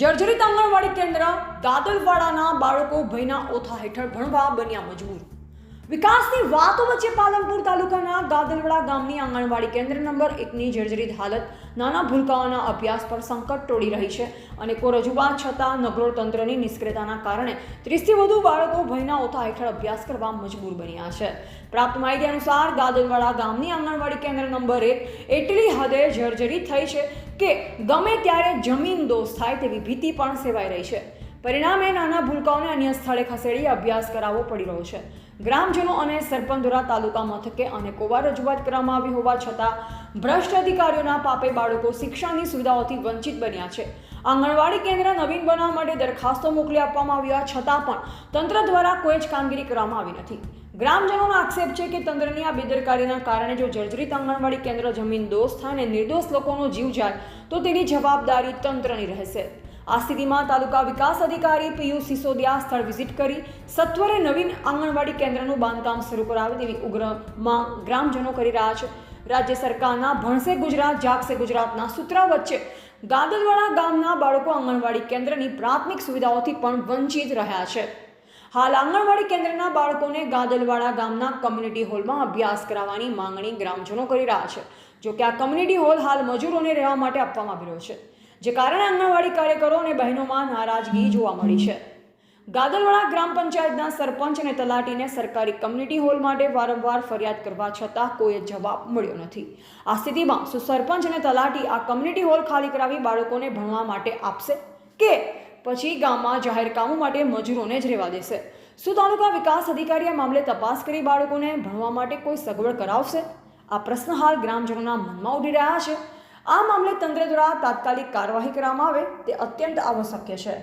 જર્જરિત આંગણવાડી કેન્દ્ર દાદલવાડાના બાળકો ભયના ઓથા હેઠળ ભણવા બન્યા મજબૂર વિકાસની વાતો વચ્ચે પાલનપુર તાલુકાના ગાદલવાડા ગામની આંગણવાડી કેન્દ્ર નંબર એકની જર્જરિત હાલત નાના ભૂલકાઓના અભ્યાસ પર સંકટ તોડી રહી છે. અને કો રજૂઆત છતાં નગરોળ તંત્રની નિષ્ક્રિયતાના કારણે ત્રીસથી વધુ બાળકો ભયના ઓથા હેઠળ અભ્યાસ કરવા મજબૂર બન્યા છે. પ્રાપ્ત માહિતી અનુસાર ગાદલવાડા ગામની આંગણવાડી કેન્દ્ર નંબર એક એટલી હદે જર્જરિત થઈ છે કે ગમે ત્યારે જમીન દોષ થાય તેવી ભીતિ પણ સેવાઈ રહી છે. પરિણામે નાના ભૂલકાઓને અન્ય સ્થળે ખસેડી અભ્યાસ કરાવવો પડી રહ્યો છે. ગ્રામજનો અને સરપંચ દ્વારા તાલુકા મથકે અનેકોવાર રજૂઆત કરવામાં આવી હોવા છતાં, ભ્રષ્ટ અધિકારીઓના પાપે બાળકો શિક્ષણની સુવિધાઓથી વંચિત બન્યા છે. આંગણવાડી કેન્દ્ર નવીન બનાવવા માટે દરખાસ્તો મોકલી આપવામાં આવ્યા છતાં પણ તંત્ર દ્વારા કોઈ જ કામગીરી કરવામાં આવી નથી. ગ્રામજનોનો આક્ષેપ છે કે તંત્રની આ બેદરકારીના કારણે જો જર્જરિત આંગણવાડી કેન્દ્ર જમીન દોષ થાય અને નિર્દોષ લોકોનો જીવ જાય, તો તેની જવાબદારી તંત્રની રહેશે. આ સ્થિતિમાં તાલુકા વિકાસ અધિકારી પિયુષ સિસોદિયા સ્થળ વિઝિટ કરી સત્વરે નવીન આંગણવાડી કેન્દ્રનું બાંધકામ શરૂ કરાવે તેવી ઉગ્ર માંગ ગ્રામજનો કરી રહ્યા છે. રાજ્ય સરકારના ભણસે ગુજરાત, જાગશે ગુજરાતના સૂત્રા વચ્ચે ગાદલવાડા ગામના બાળકો આંગણવાડી કેન્દ્રની પ્રાથમિક સુવિધાઓથી પણ વંચિત રહ્યા છે. હાલ આંગણવાડી કેન્દ્રના બાળકોને ગાદલવાડા ગામના કમ્યુનિટી હોલમાં અભ્યાસ કરાવવાની માંગણી ગ્રામજનો કરી રહ્યા છે, જોકે આ કમ્યુનિટી હોલ હાલ મજૂરોને રહેવા માટે આપવામાં આવી રહ્યો છે. જે કારણે આંગણવાડી કાર્યકરો અને બહેનોમાં નારાજગી જોવા મળી છે. ગાદલવાડા ગ્રામ પંચાયતના સરપંચ અને તલાટીને સરકારી કમ્યુનિટી હોલ માટે વારંવાર ફરિયાદ કરવા છતાં કોઈ જવાબ મળ્યો નથી. આ સ્થિતિમાં શું સરપંચ અને તલાટી આ કમ્યુનિટી હોલ ખાલી કરાવી બાળકોને ભણવા માટે આપશે કે પછી ગામમાં જાહેર કામો માટે મજૂરોને જ રહેવા દેશે? શું તાલુકા વિકાસ અધિકારી મામલે તપાસ કરી બાળકોને ભણવા માટે કોઈ સગવડ કરાવશે? આ પ્રશ્ન હાલ ગ્રામજનોના મનમાં ઉડી રહ્યા છે. આ મામલે તંત્ર દ્વારા તાત્કાલિક કાર્યવાહી કરવામાં આવે તે અત્યંત આવશ્યક છે.